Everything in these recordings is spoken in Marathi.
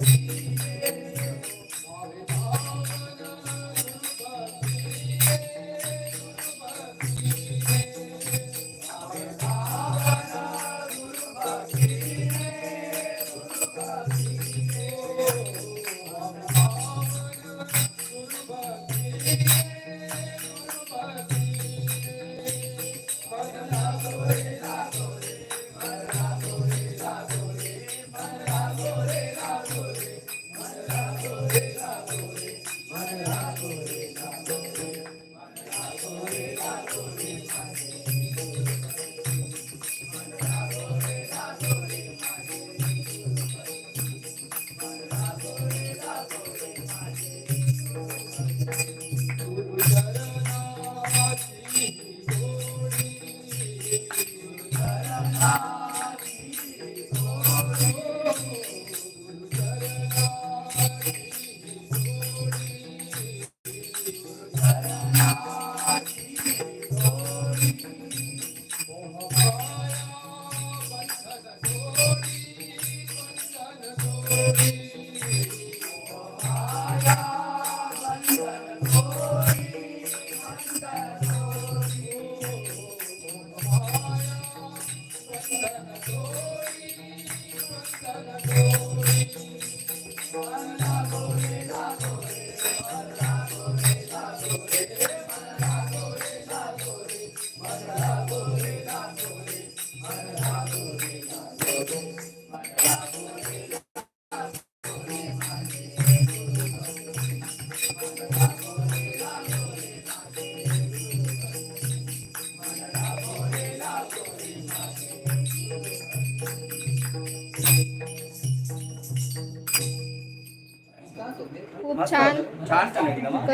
Bye. खूप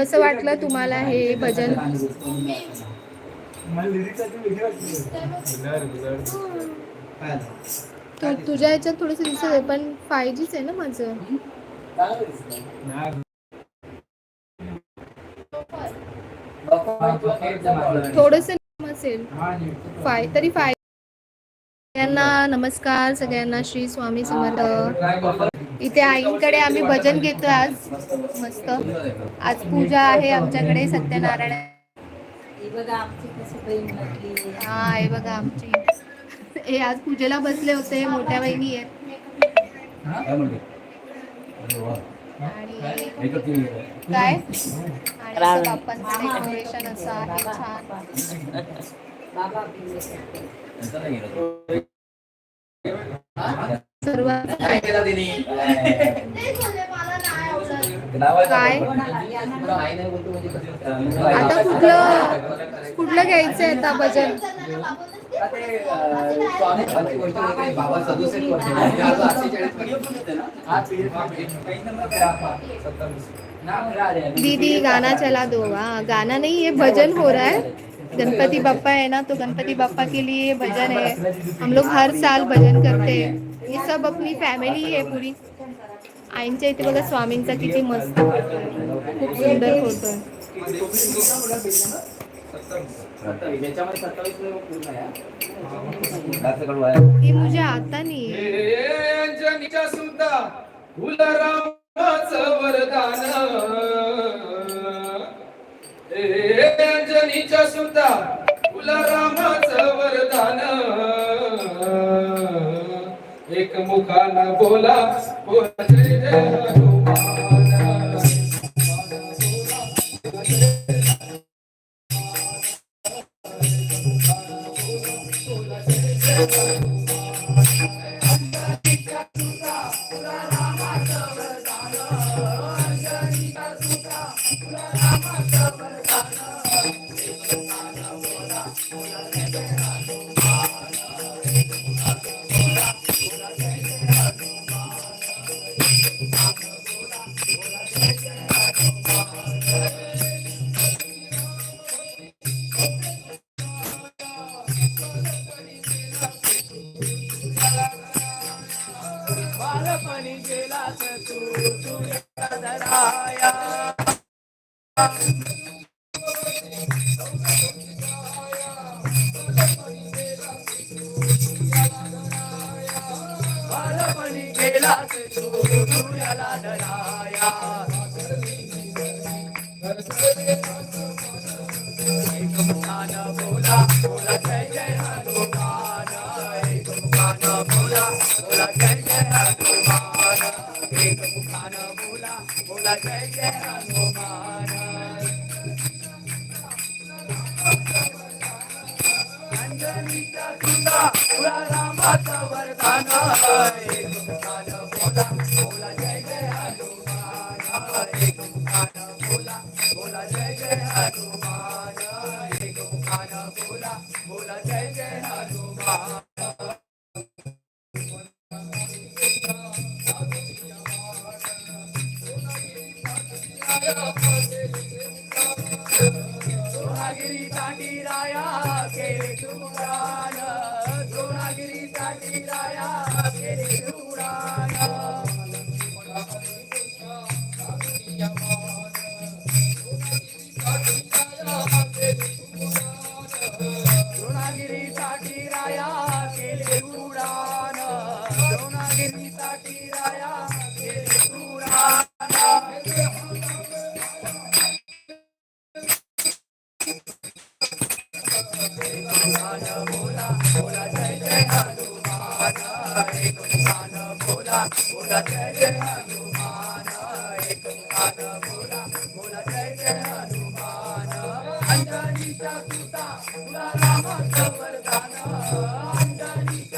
कसं वाटलं तुम्हाला हे भजन? तुझ्या ह्याच्यात थोडस दिसत आहे पण फाय जीच आहे ना माझं. थोडस असेल. फाय तरी फाय सगळ्यांना नमस्कार सगळ्यांना श्री स्वामी समर्थ. इथे आईंकडे आम्ही भजन घेतो आज. मस्त. आज पूजा आहे आमच्याकडे सत्यनारायण. ही बघा आमची कशी बहीण म्हटली हा आहे बघा आमची. हे आज पूजेला बसले होते मोठ्या बहिणी आहेत. आणि काय? आणि बाप्पांचं डेकोरेशन असं आहे छान. काय आता कुठलं कुठलं घ्यायचंय आता भजन? ते अं, स्वामी भक्ती गोष्ट वगैरे बाबा सदुसष्ट वर्ष म्हणजे आता 48 वर्ष. पिढी- पिढी. काही नंबर करा. सत्तावीस. ना, अकरा आले. दीदी गाना चला दो हाँ गाना नहीं ये भजन हो रहा है. गणपति बप्पा है ना तो गणपति बप्पा के लिए भजन है हम लोग हर साल भजन करते हैं. ही सब आपली फॅमिली आहे पुरी आईंच्या इथे बघा स्वामींचा किती मस्त खूप सुंदर फोटो आहे सत्तावीस. याच्यामध्ये सत्तावीस पूर्ण सुद्धा हा. जास्त एक मुखानं बोला बोला जय गौऱ्याला धराया मुखान बोला बोला जय जय हनुमान एक मुखान बोला बोला जय जय हनुमान एक Hola, hola, llegué a. காட்டிராயா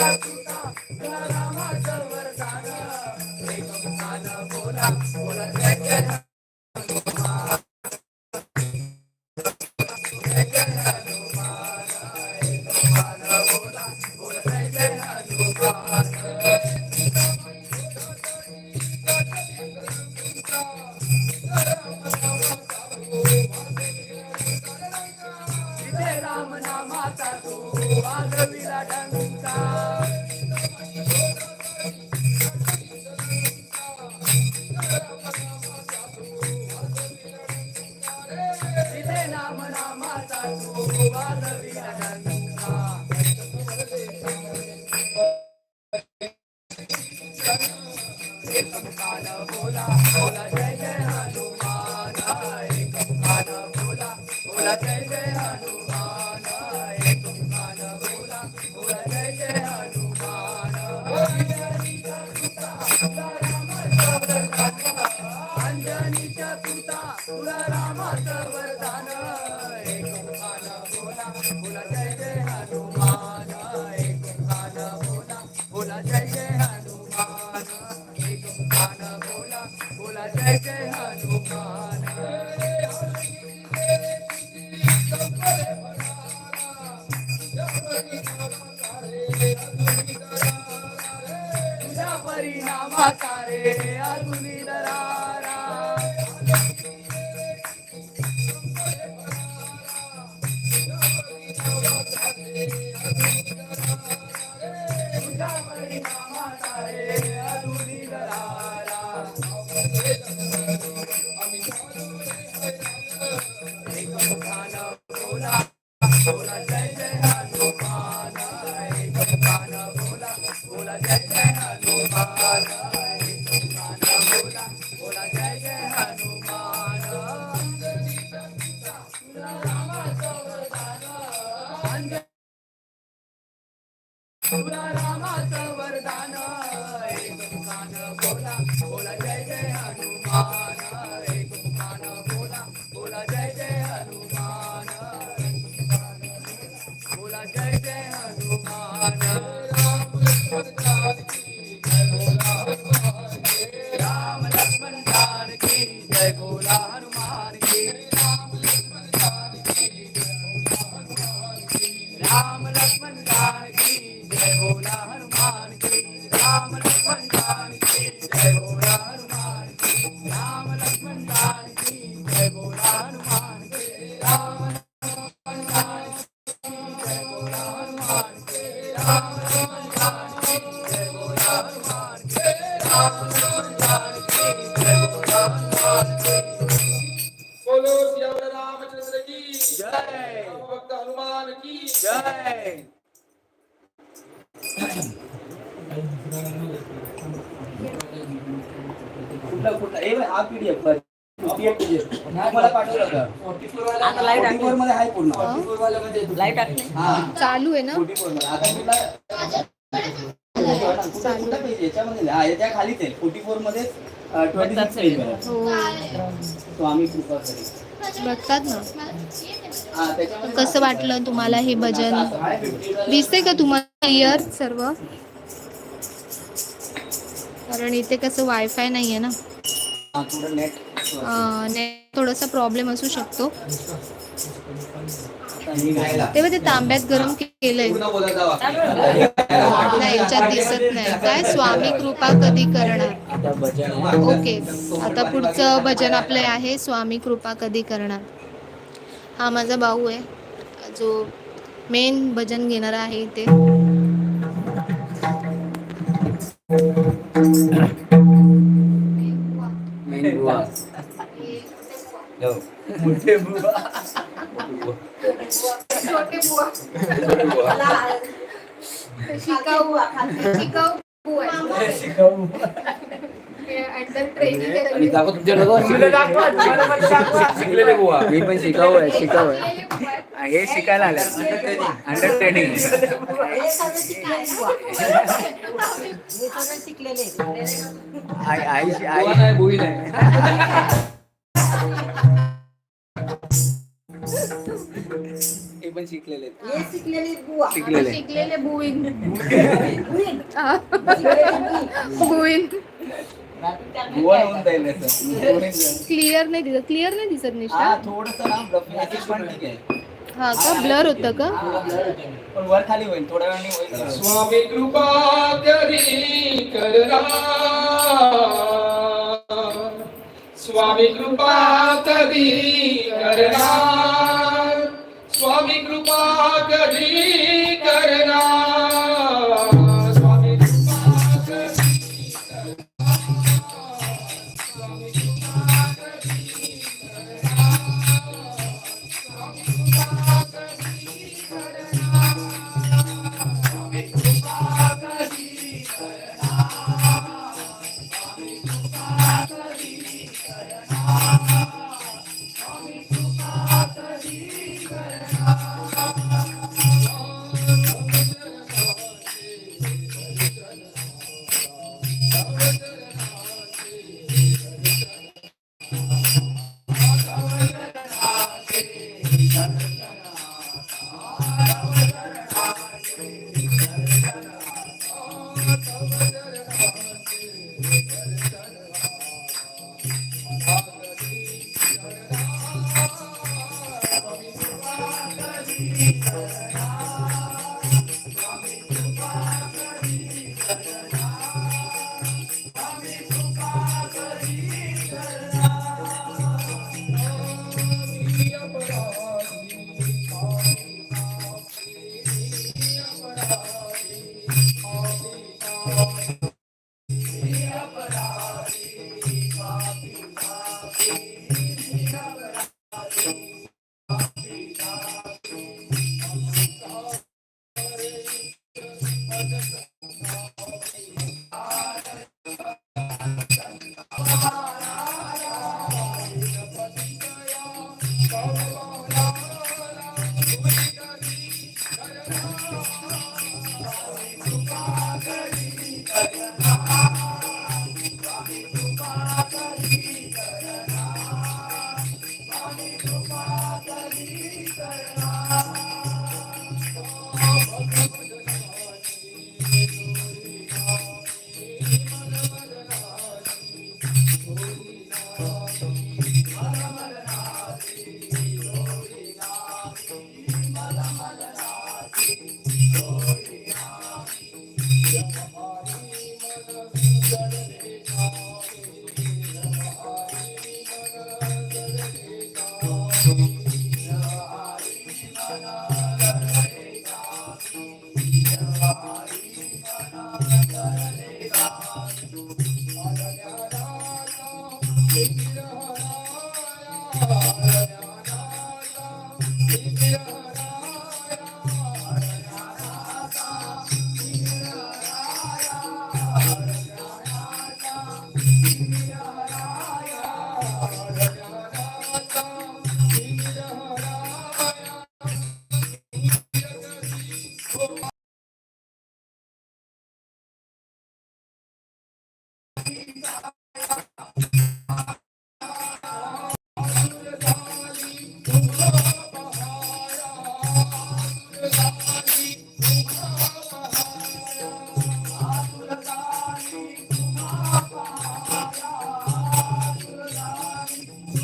Thank you. तुला रामाचं वरदान रामाचं वरदान एक बोला बोला. राम लक्ष्मण कुठला कुठला? ए बाई, हा पीडीएफ मला पाठवलं होतं आता लाइट 44 मध्ये आहे पूर्ण. लाइट टाकली हा. चालू आहे ना? 44 मध्ये आता कुठला कुठला कुठला पेज याच्यामध्ये. नाही. हा याच्या खालीच आहे. 44 मध्ये ट्वेंटी सिक्स पेज आहे. स्वामी कृपा करी बघतात ना? हा त्याच्यामध्ये कसं वाटलं तुम्हाला हे भजन? आहे 50 दिसते का तुम्हाला क्लिअर सर्व? कारण इथे कसं वायफाय नाही आहे ना? नेट थोडासा प्रॉब्लेम असू शकतो. तेव्हा ते तांब्यात गरम केलंय. नाही याच्यात दिसत नाही. काय स्वामी कृपा कधी करणार? ओके आता पुढचं भजन आपलं आहे स्वामी कृपा कधी करणार? हा माझा भाऊ आहे. जो मेन भजन घेणारा आहे इथे मोठे बुवा शिकाऊ शिकाऊ आणि दाखव तुमच्या शिकलेले बुवा मी पण शिकाऊ आहे शिकाऊ आहे. हे शिकायला आलं अंडर ट्रेनिंग आई आई बुवा आई नाही बुई नाही. हे पण शिकलेले आहेत. हे शिकलेले बुवा. शिकलेले शिकलेले बुईन. बुवीन. बुईन. बुवा होऊन जाईल याचं. क्लिअर नाही दिसत. क्लिअर नाही दिसत हा निष्ठा थोडस ना ब्लफिंग पण ठीक आहे. हा का ब्लर होतं का? पण वर खाली होईल. थोड्या वेळाने होईल. स्वामी कृपा करी करणार स्वामी कृपा कधी करणार स्वामी कृपा कधी करणार Oh.